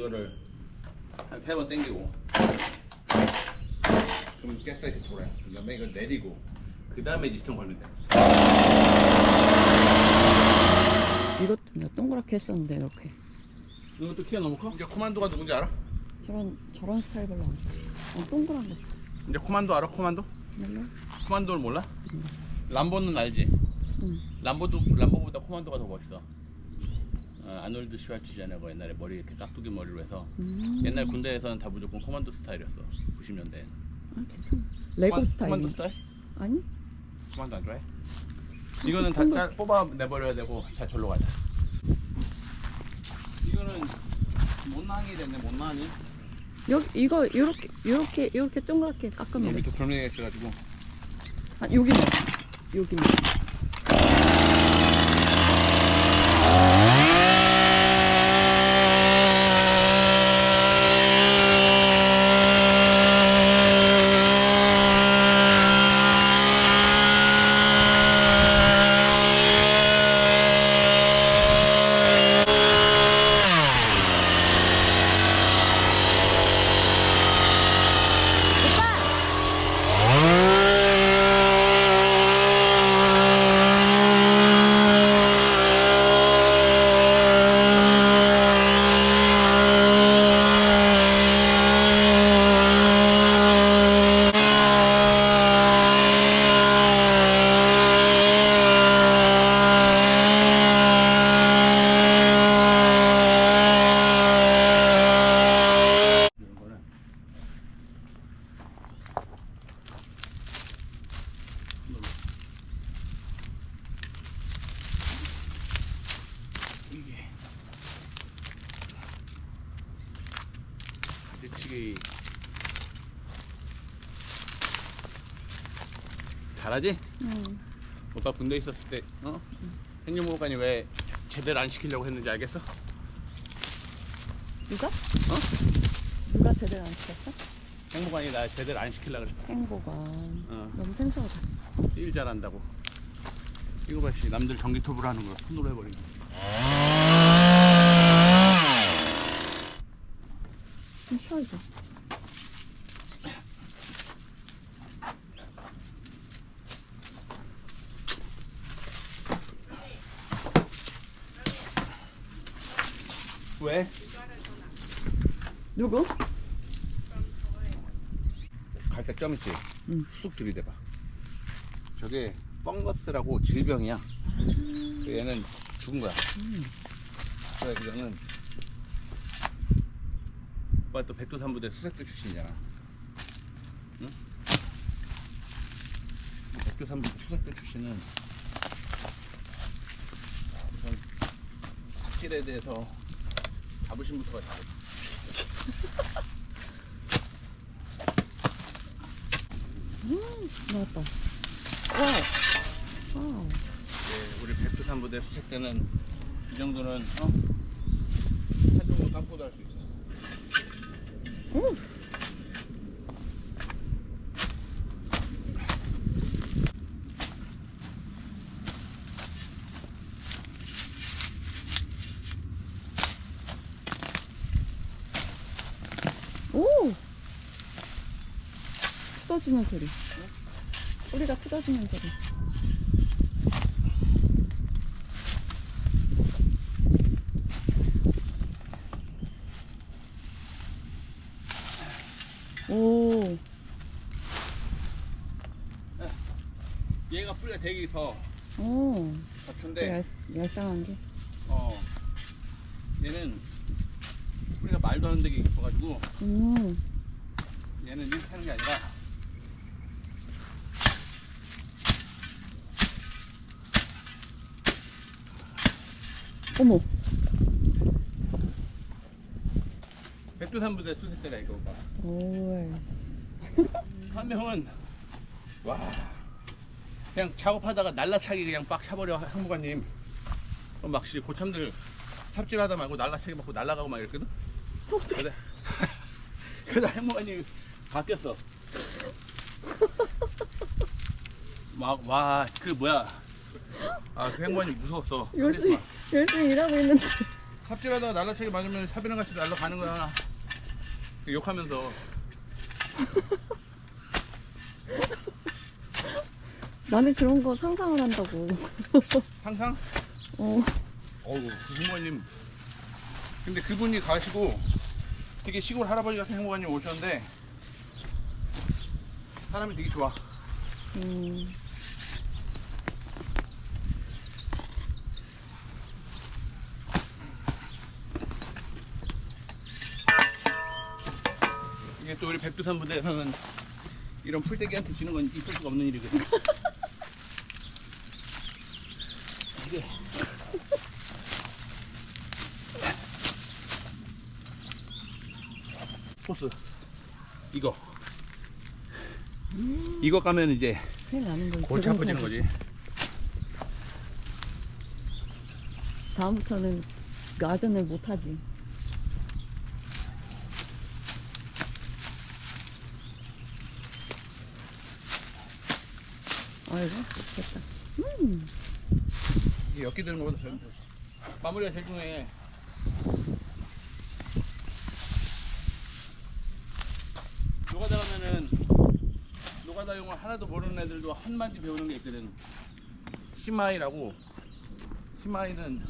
이거를 한 세 번 당기고 그러면 가스가 이렇게 돌아요. 그다음에 이걸 내리고 그 다음에 시동 걸면 돼. 이것도 내가 동그랗게 했었는데 이렇게 이것도 키가 너무 커? 이제 코만도가 누군지 알아? 저런 저런 스타일 별로 안 좋아. 어, 동그란 거 좋아. 이제 코만도 알아? 코만도? 몰라? 코만도를 몰라? 람보는 알지? 응. 람보도 람보보다 코만도가 더 멋있어. 어, 아놀드 슈왈츠제네거 옛날에 머리 이렇게 깍두기 머리로 해서 음. 옛날 군대에서는 다 무조건 코만도 스타일이었어. 90년대. 아, 괜찮아. 레고 스타일. 코만도 스타일? 아니? 코만도 안 좋아해? 이거는 다 짜, 뽑아 내버려야 되고 자 절로 가자. 이거는 못나니 됐네 못나니. 여기 이거 이렇게 이렇게 이렇게 동그랗게 여기 깎으면 돼. 또 별명이 있어가지고 아, 여기. 여기 넣어. 이런 거는 이게 가지치기 잘하지? 응. 오빠 군대 있었을 때 어? 행정보호관이 왜 제대로 안 시키려고 했는지 알겠어? 누가? 어? 누가 제대로 안 시켰어? 행보관이 나 제대로 안 시키려고 그랬어 행보가 어. 너무 생소하다. 일 잘한다고. 이거 봐, 씨. 남들 전기톱으로 하는 거 손으로 해버리고. 좀 쉬어야죠. 왜? 누구? 갈색 점 있지? 응. 쑥 들이대봐. 저게 펑거스라고 질병이야. 그 얘는 죽은 거야. 그래, 이거는 오빠 또 백두산부대 수색대 출신이잖아. 응? 백두산부대 수색대 출신은 우선 닭질에 대해서 자부심부터가 다르다. 나왔다. 와우. 와우. 예, 우리 백두산 부대 수색 때는 이 정도는 어? 한 정도 감고도 할 수 있어. 오. 오! 뜯어지는 소리. 소리가 뜯어지는 소리. 오. 얘가 뿌리가 되게 더 오. 잡초인데 얄, 얄쌍한 게. 어 얘는 뿌리가 말도 안 되게 깊어가지고 음. 얘는 이렇게 하는 게 아니라 어머. 수색 때가 이거 봐. 오. 한 명은 와 그냥 작업하다가 날라차기 그냥 빡 차버려 항무관님 그럼 막 씨, 고참들 삽질하다 말고 날라차기 맞고 날라가고 막 이랬거든 그러다 그러다 항무관님 바뀌었어. 막와그 뭐야. 아그 행관이 무서웠어. 열심히. 열심히 일하고 있는데. 삽질하다가 날라차기 맞으면 사비랑 같이 날라가는 거야. 욕하면서. 나는 그런 거 상상을 한다고. 항상? 어, 어우 그 행복아님. 근데 그분이 가시고 되게 시골 할아버지 같은 행복아님 오셨는데 사람이 되게 좋아. 음, 이게 또 우리 백두산 부대에서는 이런 풀떼기한테 지는 건 있을 수가 없는 일이거든. 이게 코스 이거 이거 가면 이제 큰일 나는 거지. 골치 아파지는 거지. 다음부터는 가든을 못 하지. 아이고, 됐다. 음, 이게 엮게 되는 것보다 별 마무리가 제일 중요해. 노가다 가면은 노가다 용어 하나도 모르는 애들도 한마디 배우는 게 있거든. 시마이라고. 시마이는.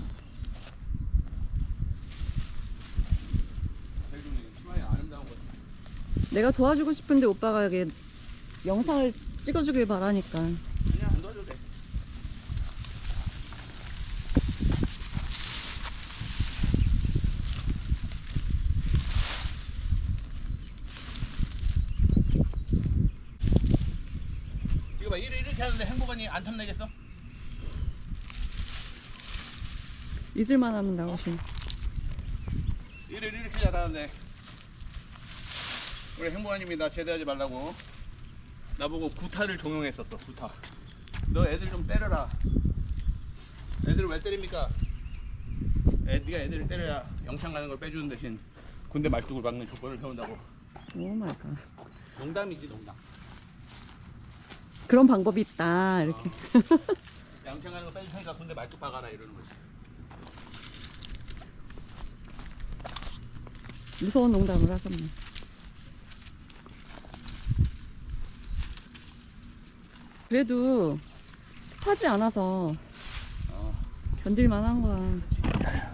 내가 도와주고 싶은데 오빠가 이게 영상을 찍어주길 바라니까. 그냥 안 도와줘도 돼. 이렇게 하는데 행복하니 안 탐내겠어? 잊을만 하면 나오신. 일을 이렇게 잘하는데 우리 나 제대하지 말라고 나보고 구타를 종용했었어 구타 너 애들 좀 때려라 애들을 왜 때립니까? 애, 네가 애들을 때려야 영창 가는 걸 빼주는 대신 군대 말뚝을 막는 조건을 세운다고 오 마이 갓. 농담이지 농담 그런 방법이 있다. 이렇게. 영창 가는 거 테니까 군대 말뚝 박아라 이러는 거지 무서운 농담을 하셨네. 그래도 습하지 않아서 어. 견딜만 한 거야.